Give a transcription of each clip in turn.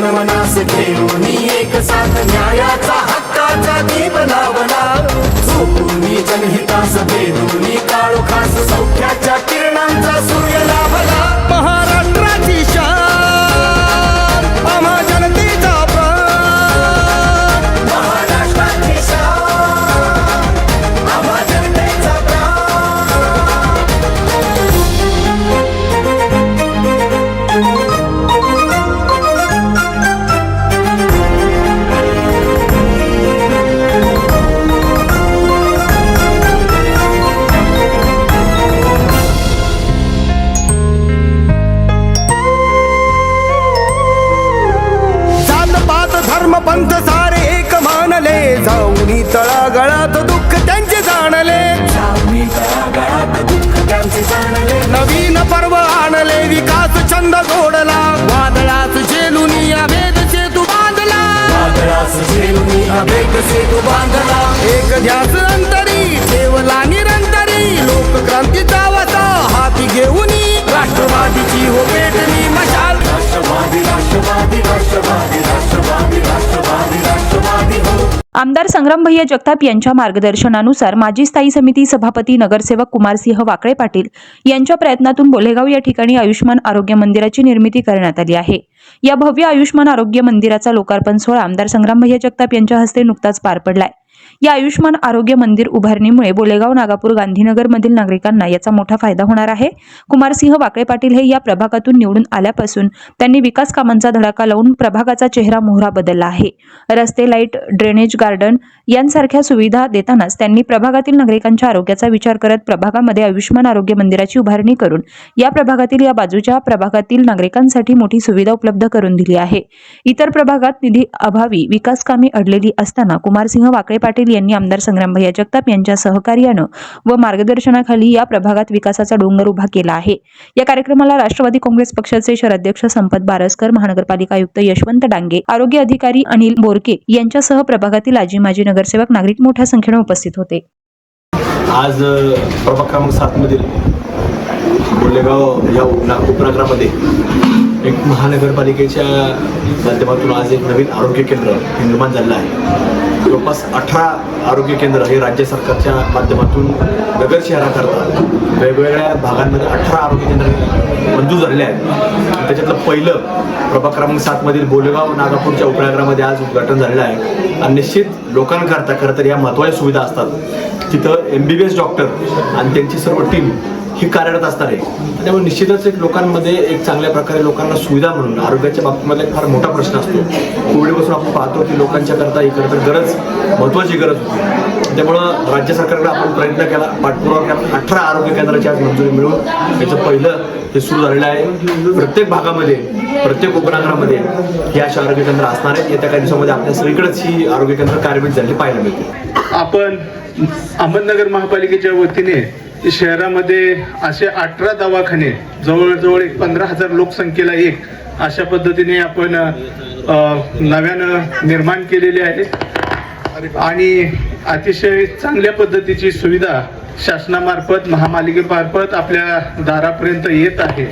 घेऊनी एक साथ न्यायाचा हक्काचा दीप लावला झोपून जनहितास बेदोनी काळो खास सौख्याच्या किरणांचा सूर्य झेलूनी अभेद सेतू बांधला. एक ध्यास अंतरी ठेवला निरंतरी. लोकक्रांतीचा वसा हाती घेऊन राष्ट्रवादीची हो पेटली मशाल. राष्ट्रवादी राष्ट्रवादी राष्ट्रवादी राष्ट्रवादी राष्ट्रवादी. आमदार संग्राम भैया जगताप यांच्या मार्गदर्शनानुसार माजी स्थायी समिती सभापती नगरसेवक कुमारसिंह वाकळे पाटील यांच्या प्रयत्नातून बोलेगाव या ठिकाणी आयुष्मान आरोग्य मंदिराची निर्मिती करण्यात आली आहे. या भव्य आयुष्मान आरोग्य मंदिराचा लोकार्पण सोहळा आमदार संग्राम भैया जगताप यांच्या हस्ते नुकताच पार पडलाय. या आयुष्मान आरोग्य मंदिर उभारणीमुळे बोलेगाव नागापूर गांधीनगरमधील नागरिकांना याचा मोठा फायदा होणार आहे. कुमारसिंह वाकळे पाटील हे या प्रभागातून निवडून आल्यापासून त्यांनी विकास कामांचा धडाका लावून प्रभागाचा चेहरा मोहरा बदलला आहे. रस्ते लाइट ड्रेनेज गार्डन यांसारख्या सुविधा देतानाच त्यांनी प्रभागातील नागरिकांच्या आरोग्याचा विचार करत प्रभागामध्ये आयुष्मान आरोग्य मंदिराची उभारणी करून या प्रभागातील या बाजूच्या प्रभागातील नागरिकांसाठी मोठी सुविधा उपलब्ध करून दिली आहे. इतर प्रभागात निधी अभावी विकास कामे अडलेली असताना कुमारसिंह वाकळे पाटील यांनी आमदार संग्रामभैया जगताप यांच्या सहकार्यानं व मार्गदर्शनाखाली या प्रभागात विकासाचा डोंगर उभा केला आहे. या कार्यक्रमाला राष्ट्रवादी काँग्रेस पक्षाचे शहराध्यक्ष संपत बारसकर महानगरपालिका आयुक्त यशवंत डांगे आरोग्य अधिकारी अनिल बोरके यांच्यासह प्रभागातील आजी माजी नगरसेवक नागरिक मोठ्या संख्येने उपस्थित होते. आज प्रभाग क्रमांक सातमधील बोलेगाव या उपनगरामध्ये एक महानगरपालिकेच्या माध्यमातून आज एक नवीन आरोग्य केंद्र हे निर्माण झालेलं आहे. जवळपास अठरा आरोग्य केंद्र हे राज्य सरकारच्या माध्यमातून नगर शहराकरता वेगवेगळ्या भागांमध्ये अठरा आरोग्य केंद्र मंजूर झालेले आहेत. त्याच्यातलं पहिलं प्रभाग क्रमांक सातमधील बोलेगाव नागापूरच्या उपनगरामध्ये आज उद्घाटन झालेलं आहे. आणि निश्चित लोकांकरता खरं तर या महत्त्वाच्या सुविधा असतात. तिथं M B B S doctor आणि त्यांची सर्व टीम ही कार्यरत असणार. आहे त्यामुळे निश्चितच एक लोकांमध्ये एक चांगल्या प्रकारे लोकांना सुविधा म्हणून आरोग्याच्या बाबतीमध्ये फार मोठा प्रश्न असतो. कोविडपासून आपण पाहतो की लोकांच्या करता ही तर गरज महत्त्वाची गरज होती. त्यामुळं राज्य सरकारकडे आपण प्रयत्न केला पाठपुरावा केला. अठरा आरोग्य केंद्राची आज मंजुरी मिळून त्याचं पहिलं हे सुरू झालेलं आहे. प्रत्येक भागामध्ये प्रत्येक उपनगरामध्ये हे अशी आरोग्य केंद्र असणार आहेत. येत्या काही दिवसामध्ये आपल्या सगळीकडेच ही आरोग्य केंद्र कार्यान्वित झालेली पाहायला मिळते आपण अहमदनगर महापालिकेच्या वतीने शहरामध्ये असे अठरा दवाखाने जवळजवळ एक पंधरा हजार लोकसंख्येला एक अशा पद्धतीने आपण नव्यानं निर्माण केलेले आहे. आणि अतिशय चांगल्या पद्धतीची सुविधा शासनामार्फत महापालिकेमार्फत आपल्या दारापर्यंत येत आहे.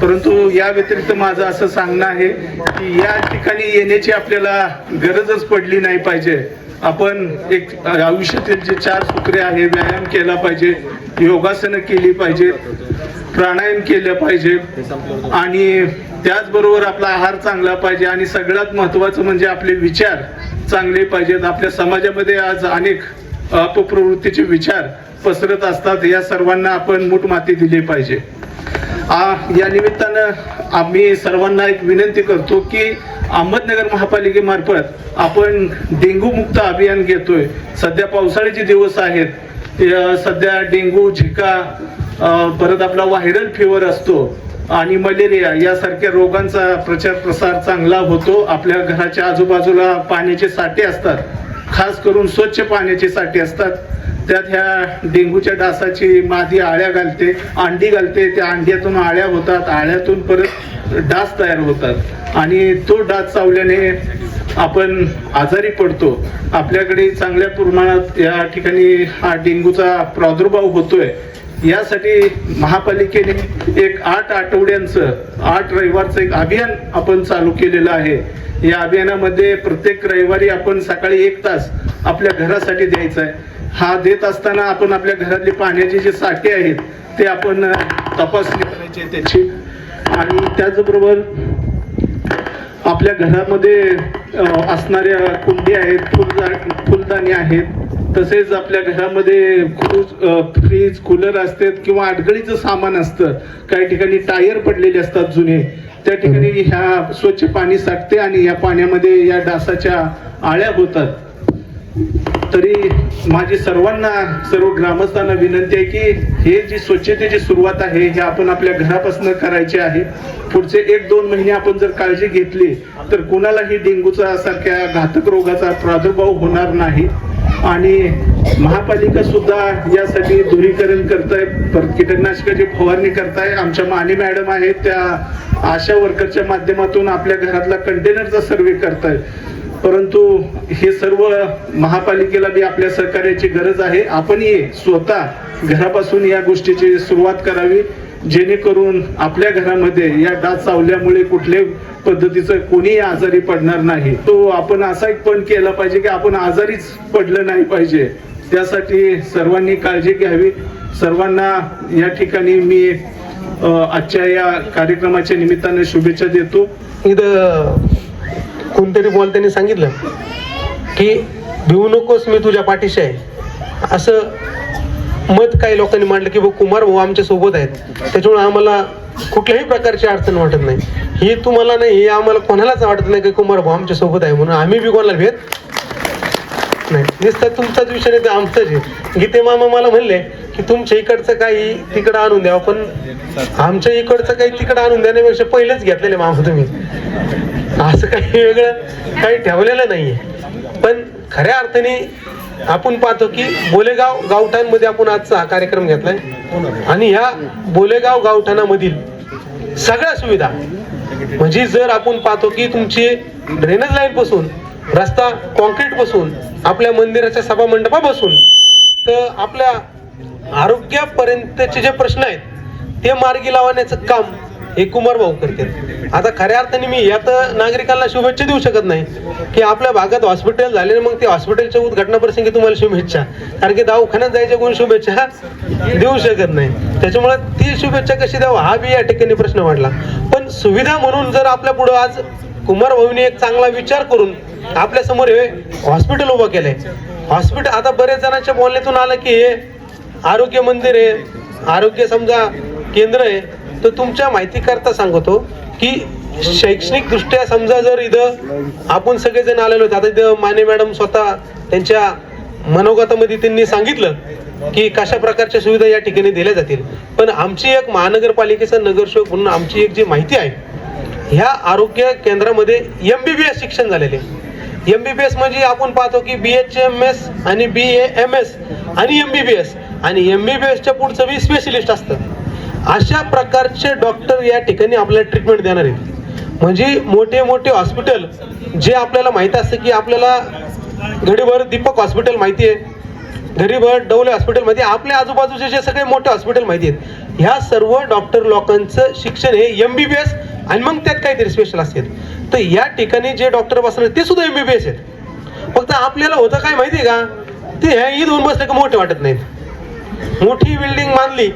परंतु या व्यतिरिक्त माझं असं सांगणं आहे की या ठिकाणी येण्याची आपल्याला गरजच पडली नाही पाहिजे. आपण एक आयुष्यातील जे चार सूत्रे आहे व्यायाम केला पाहिजे. योगासनं केली पाहिजेत प्राणायाम केलं पाहिजे आणि त्याचबरोबर आपला आहार चांगला पाहिजे आणि सगळ्यात महत्वाचं म्हणजे आपले विचार चांगले पाहिजेत. आपल्या समाजामध्ये आज अनेक अपप्रवृत्तीचे विचार पसरत असतात. या सर्वांना आपण मूठ माती दिली पाहिजे. या निमित्तानं आम्ही सर्वांना एक विनंती करतो की अहमदनगर महापालिकेमार्फत आपण डेंग्यू मुक्त अभियान घेतोय. सध्या पावसाळ्याचे दिवस आहेत. सध्या डेंगू झिका परत आपला व्हायरल फिवर असतो आणि मलेरिया यासारख्या रोगांचा प्रचार प्रसार चांगला होतो. आपल्या घराच्या आजूबाजूला पाण्याचे साठे असतात. खास करून स्वच्छ पाण्याचे साठे असतात. त्यात ह्या डेंग्यूच्या डासाची मादी आळ्या घालते अंडी घालते. त्या अंड्यातून आळ्या होतात. आळ्यातून परत डास तयार होतात. आणि तो डास चावल्याने आपण आजारी पडतो. आपल्याकडे चांगल्या प्रमाणात या ठिकाणी हा डेंग्यूचा प्रादुर्भाव होतोय. यासाठी महापालिकेने एक आठ आठवड्यांचं आठ रविवारचं एक अभियान आपण चालू केलेलं आहे. या अभियानामध्ये प्रत्येक रविवारी आपण सकाळी एक तास आपल्या घरासाठी द्यायचा आहे. हा देत असताना आपण आपल्या घरातले पाण्याचे जे साठे आहेत ते आपण तपासणी करायची आहे त्याची. आणि त्याचबरोबर आपल्या घरामध्ये असणाऱ्या कुंडी आहेत फुलदा फुलदाणी आहेत. तसेच आपल्या घरामध्ये क्रूज फ्रीज कूलर असतात किंवा अडगळीचं सामान असतं. काही ठिकाणी टायर पडलेले असतात जुने. त्या ठिकाणी ह्या स्वच्छ पाणी साठते आणि या पाण्यामध्ये या डासाच्या आळ्या होतात. तरी माझी सर्वांना सर्व ग्रामस्थांना विनंती आहे की हे जी स्वच्छतेची सुरुवात आहे हे आपण आपल्या घरापासून करायचे आहे. पुढचे एक दोन महिने आपण जर काळजी घेतली तर कुणालाही डेंग्यूचा सारख्या घातक रोगाचा प्रादुर्भाव होणार नाही. आणि महापालिका सुद्धा यासाठी धुरीकरण करताय परत कीटकनाशकाची फवारणी करताय. आमच्या माने मॅडम आहेत त्या आशा वर्करच्या माध्यमातून आपल्या घरातला कंटेनरचा सर्वे करताय. परंतु हे सर्व महापालिकेला बी आपल्या सहकार्याची गरज आहे. आपणही स्वतः घरापासून या गोष्टीची सुरुवात करावी जेणेकरून आपल्या घरामध्ये या डास चावल्यामुळे कुठल्या पद्धतीचं कोणीही आजारी पडणार नाही. तो आपण असा एक पण केला पाहिजे की आपण आजारीच पडलं नाही पाहिजे. त्यासाठी सर्वांनी काळजी घ्यावी. सर्वांना या ठिकाणी मी आजच्या या कार्यक्रमाच्या निमित्ताने शुभेच्छा देतो. इथं कोणतरी बोलत्याने सांगितलं की भिवू नकोस मी तुझ्या पाठीशी आहे. असं मत काही लोकांनी मांडलं की बघ कुमार भाऊ आमच्यासोबत आहेत. त्याच्यामुळे आम्हाला कुठल्याही प्रकारची अडचण वाटत नाही. ही तुम्हाला नाही हे आम्हाला कोणालाच वाटत नाही की कुमार भाऊ आमच्यासोबत आहे म्हणून आम्ही बी कोणाला भेट नाही. नुसतं तुमचाच विषय नाही तर आमचाच आहे. गीते मामा मला म्हणले की तुमच्या इकडचं काही तिकडं आणून द्यावं पण आमच्या इकडचं काही तिकडं आणून देण्यापेक्षा पहिलेच घेतलेले मामा तुम्ही. असं काही वेगळं काही ठेवलेलं नाहीये. पण खऱ्या अर्थाने आपण पाहतो की बोलेगाव गावठाणमध्ये आपण आजचा हा कार्यक्रम घेतलाय. आणि ह्या बोलेगाव गावठाणामधील सगळ्या सुविधा म्हणजे जर आपण पाहतो की तुमची ड्रेनेज लाईन पासून रस्ता कॉन्क्रीटपासून आपल्या मंदिराच्या सभा मंडपापासून तर आपल्या आरोग्यापर्यंतचे जे प्रश्न आहेत ते मार्गी लावण्याचं काम हे कुमार भाऊ करतात. आता खऱ्या अर्थाने मी यात नागरिकांना शुभेच्छा देऊ शकत नाही की आपल्या भागात हॉस्पिटल झाले मग ते हॉस्पिटलच्या उद्घाटनाप्रसंगी तुम्हाला शुभेच्छा. कारण की दवाखान्यात जायच्या कोणी शुभेच्छा देऊ शकत नाही. त्याच्यामुळे ती शुभेच्छा कशी द्यावं? हा बी या ठिकाणी प्रश्न वाढला. पण सुविधा म्हणून जर आपल्या पुढं आज कुमार भाऊने एक चांगला विचार करून आपल्यासमोर हे हॉस्पिटल उभं केलंय. हॉस्पिटल आता बरेच जणांच्या बोलण्यातून आलं की हे आरोग्य मंदिर आहे आरोग्य समजा केंद्र आहे तर तुमच्या माहिती करता सांगतो की शैक्षणिक दृष्ट्या समजा जर इथं आपण सगळेजण आलेलो होतो आता इथं माने मॅडम स्वतः त्यांच्या मनोगतामध्ये त्यांनी सांगितलं की कशा प्रकारच्या सुविधा या ठिकाणी दिल्या जातील. पण आमची एक महानगरपालिकेचा नगरसेवक म्हणून आमची एक जी माहिती आहे ह्या आरोग्य केंद्रामध्ये एम बी बी एस शिक्षण झालेले एम बी बी एस म्हणजे आपण पाहतो की बी एच एम एस आणि बी एम एस आणि एम बी बी एस आणि एम बी बी एसच्या पुढचं बी स्पेशलिस्ट असतं अशा प्रकारचे डॉक्टर या ठिकाणी आपल्याला ट्रीटमेंट देणार आहेत. म्हणजे मोठे मोठे हॉस्पिटल जे आपल्याला माहीत असतं की आपल्याला घडीभर दीपक हॉस्पिटल माहिती आहे. घरीभर डवले हॉस्पिटलमध्ये आपल्या आजूबाजूचे जे सगळे मोठे हॉस्पिटल माहिती आहेत. ह्या सर्व डॉक्टर लोकांचं शिक्षण हे एम बी बी एस आणि मग त्यात काहीतरी स्पेशल असतील तर या ठिकाणी जे डॉक्टर बसणार ते सुद्धा एम बी बी एस आहेत. फक्त आपल्याला होतं काय माहिती आहे का? ते ह्या ईद होऊन बसले का मोठे वाटत नाहीत. मोठी बिल्डिंग बांधली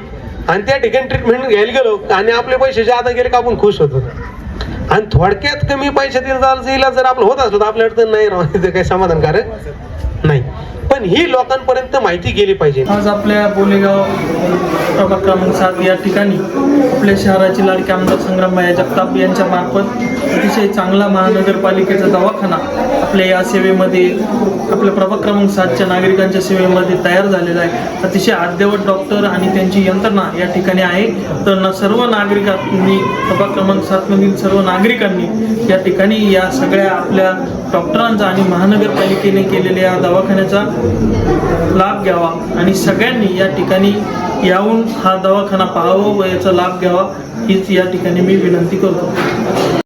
आणि त्या ठिकाणी ट्रीटमेंट घ्यायला गेलो आणि आपले पैसे ज्यादा गेले का आपण खुश होतो आणि थोडक्यात कमी पैशातील इलाज जर आपलं होत असलं तर आपल्या अडचण नाही राहते काही समाधानकारक नाही. पण ही लोकांपर्यंत माहिती गेली पाहिजे. आज आपल्या बोलेगाव प्रभाग क्रमांक सात या ठिकाणी आपल्या शहराचे लाडके आमदार संग्रामबाया जगताप यांच्या मार्फत अतिशय चांगला महानगरपालिकेचा दवाखाना आपल्या या सेवेमध्ये आपल्या प्रभाग क्रमांक सातच्या नागरिकांच्या सेवेमध्ये तयार झालेला आहे. अतिशय अद्ययावत डॉक्टर आणि त्यांची यंत्रणा या ठिकाणी आहे. तर ना सर्व नागरिकांनी प्रभाग क्रमांक सातमधील सर्व नागरिकांनी या ठिकाणी या सगळ्या आपल्या डॉक्टरांचा आणि महानगरपालिकेने केलेल्या या दवाखान्याचा लाभ घ्यावा आणि सगळ्यांनी या ठिकाणी यावून हा दवाखाना पाहावा व याचा लाभ घ्यावा हीच या ठिकाणी मी विनंती करतो.